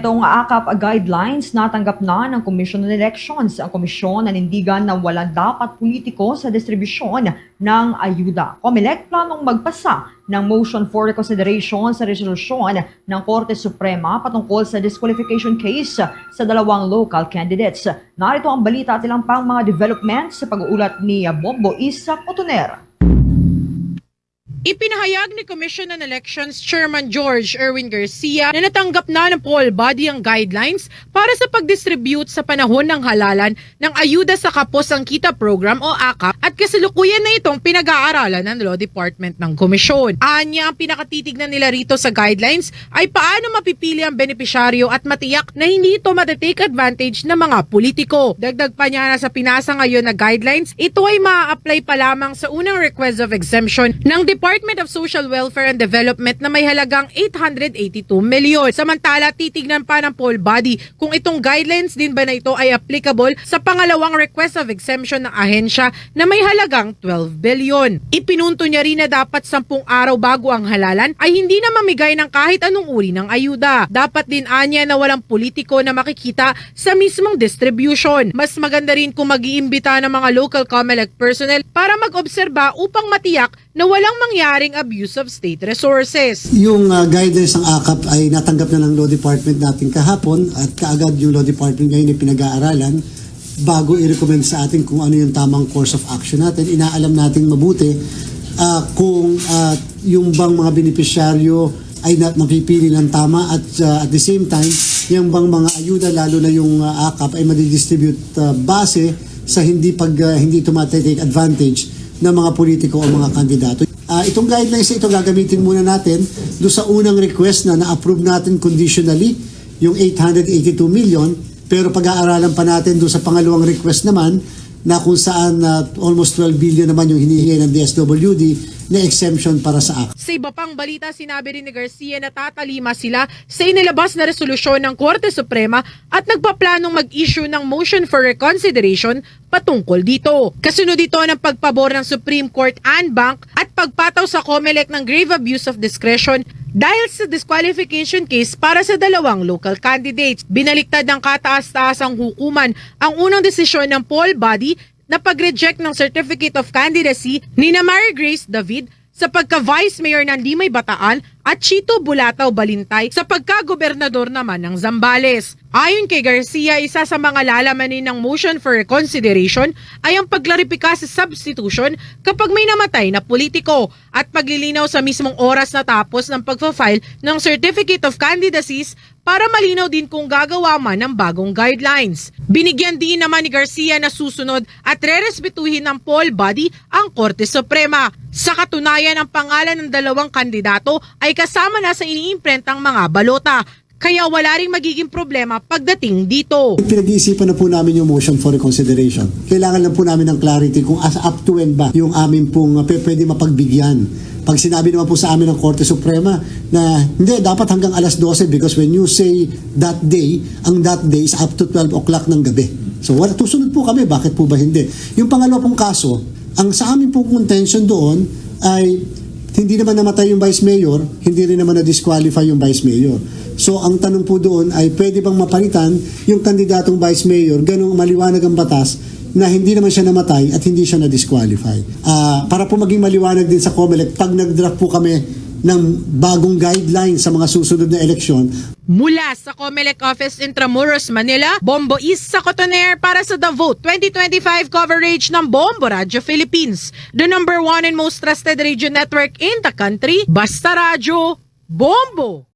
Etong AKAP guidelines natanggap na ng Commission on Elections. Ang komisyon nanindigan na walang dapat politiko sa distribusyon ng ayuda. COMELEC planong magpasa ng motion for reconsideration sa resolusyon ng Korte Suprema patungkol sa disqualification case sa dalawang local candidates. Narito ang balita at ilang pang mga developments sa pag-uulat ni Bombo Isa Cotoner. Ipinahayag ni Commission on Elections Chairman George Erwin Garcia na natanggap na ng poll body ang guidelines para sa pag-distribute sa panahon ng halalan ng ayuda sa Kapos ang Kita Program o AKA at kasalukuyan na itong pinag-aaralan ng Law Department ng Komisyon. Anya ang pinakatitignan nila rito sa guidelines ay paano mapipili ang benepisyaryo at matiyak na hindi ito matitake advantage ng mga politiko. Dagdag pa niya na sa pinasa ngayon na guidelines, ito ay maa-apply pa lamang sa unang request of exemption ng Department of Social Welfare and Development na may halagang 882 milyon. Samantala, titignan pa ng poll body kung itong guidelines din ba na ito ay applicable sa pangalawang request of exemption ng ahensya na may halagang 12 billion. Ipinunto niya rin na dapat 10 araw bago ang halalan ay hindi na mamigay ng kahit anong uri ng ayuda. Dapat din anya na walang politiko na makikita sa mismong distribution. Mas maganda rin kung mag-iimbita ng mga local COMELEC personnel para mag-obserba upang matiyak na walang mangyaring abuse of state resources. Yung uh, guidance ng AKAP ay natanggap na ng Law Department natin kahapon at kaagad yung Law Department ngayon ay pinag-aaralan bago i-recommend sa atin kung ano yung tamang course of action natin. Inaalam natin mabuti uh, kung uh, yung bang mga benepisyaryo ay na, mapipili ng tama at uh, at the same time, yung bang mga ayuda lalo na yung uh, AKAP ay madidistribute uh, base sa hindi pag uh, hindi tumatake advantage ng mga politiko o mga kandidato. Ah, itong guidelines na ito gagamitin muna natin do sa unang request na na-approve natin conditionally yung 882 million pero pag-aaralan pa natin do sa pangalawang request naman na kung saan ah, almost 12 billion naman yung hinihingi ng DSWD na exemption para sa ACT. Sa iba pang balita, sinabi rin ni Garcia na tatalima sila sa inilabas na resolusyon ng Korte Suprema at nagpaplanong mag-issue ng motion for reconsideration patungkol dito. Kasunod dito ng pagpabor ng Supreme Court and Bank at pagpataw sa COMELEC ng grave abuse of discretion dahil sa disqualification case para sa dalawang local candidates. Binaliktad ng kataas-taasang hukuman ang unang desisyon ng poll body na pag-reject ng Certificate of Candidacy ni na Mary Grace David sa pagka-vice mayor ng Limay Bataan at Chito Bulataw Balintay sa pagka-gobernador naman ng Zambales. Ayon kay Garcia, isa sa mga lalamanin ng motion for reconsideration ay ang paglaripika sa substitution kapag may namatay na politiko at paglilinaw sa mismong oras na tapos ng pagfa-file ng Certificate of Candidacies para malinaw din kung gagawa man ng bagong guidelines. Binigyan din naman ni Garcia na susunod at rerespetuhin ng poll body ang Korte Suprema. Sa katunayan, ang pangalan ng dalawang kandidato ay kasama na sa iniimprentang mga balota. Kaya wala ring magiging problema pagdating dito. Pinag-iisipan na po namin yung motion for reconsideration. Kailangan lang po namin ng clarity kung as up to when ba yung amin pong uh, pwede mapagbigyan. Pag sinabi naman po sa amin ng Korte Suprema na hindi, dapat hanggang alas 12 because when you say that day, ang that day is up to 12 o'clock ng gabi. So wala, tusunod po kami, bakit po ba hindi? Yung pangalawa pong kaso, ang sa amin pong contention doon ay hindi naman namatay yung vice mayor, hindi rin naman na-disqualify yung vice mayor. So ang tanong po doon ay pwede bang mapalitan yung kandidatong vice mayor, ganong maliwanag ang batas na hindi naman siya namatay at hindi siya na-disqualify. Ah, para po maging maliwanag din sa COMELEC, pag nag-draft po kami ng bagong guidelines sa mga susunod na eleksyon, Mula sa Comelec Office Intramuros, Manila, Bombo East sa Cotoner para sa The Vote 2025 coverage ng Bombo Radio Philippines. The number one and most trusted radio network in the country, Basta Radio, Bombo!